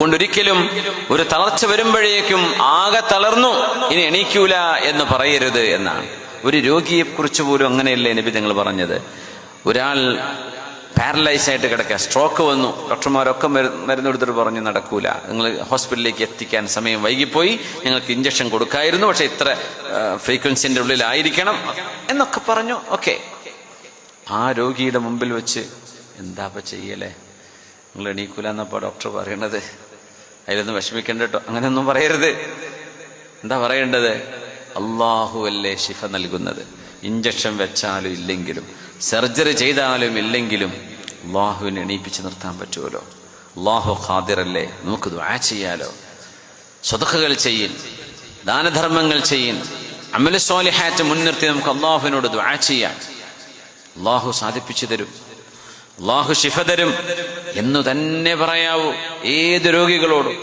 കൊണ്ടൊരിക്കലും ഒരു തളർച്ച വരുമ്പോഴേക്കും ആകെ തളർന്നു ഇനി എണീക്കൂല എന്ന് പറയരുത് എന്നാണ്. ഒരു രോഗിയെ കുറിച്ച് പോലും അങ്ങനെയല്ലേ നബി നിങ്ങൾ പറഞ്ഞത്? ഒരാൾ പാരലൈസ് ആയിട്ട് കിടക്കുക സ്ട്രോക്ക് വന്നു ഡോക്ടർമാരൊക്കെ മരു- മരുന്ന് കൊടുത്തിട്ട് പറഞ്ഞു നടക്കൂല. നിങ്ങൾ ഹോസ്പിറ്റലിലേക്ക് എത്തിക്കാൻ സമയം വൈകിപ്പോയി നിങ്ങൾക്ക് ഇഞ്ചക്ഷൻ കൊടുക്കായിരുന്നു പക്ഷെ ഇത്ര ഫ്രീക്വൻസിന്റെ ഉള്ളിലായിരിക്കണം എന്നൊക്കെ പറഞ്ഞു. ഓക്കെ. ആ രോഗിയുടെ മുമ്പിൽ വെച്ച് എന്താ ചെയ്യലേ? നിങ്ങൾ എണീക്കൂല എന്നപ്പോ ഡോക്ടർ പറയണത്. അതിലൊന്നും വിഷമിക്കണ്ട കേട്ടോ അങ്ങനെയൊന്നും പറയരുത്. എന്താ പറയേണ്ടത്? അള്ളാഹു അല്ലേ ശിഫ നൽകുന്നത്. ഇഞ്ചക്ഷൻ വെച്ചാലും ഇല്ലെങ്കിലും സർജറി ചെയ്താലും ഇല്ലെങ്കിലും അള്ളാഹുവിനെ എണീപ്പിച്ച് നിർത്താൻ പറ്റുമല്ലോ. അള്ളാഹു ഖാദിറല്ലേ. നമുക്ക് ദുആ ചെയ്യാലോ. സ്വതക്കുകൾ ചെയ്യൻ ദാനധർമ്മങ്ങൾ ചെയ്യൻ അമല സ്വാലിഹാറ്റ് മുൻനിർത്തി നമുക്ക് അള്ളാഹുവിനോട് ദുആ ചെയ്യാം. അള്ളാഹു സാധിപ്പിച്ചു തരും. അള്ളാഹു ശിഫ തരും. എന്നു തന്നെ പറയാവൂ. ഏത് രോഗികളോടും.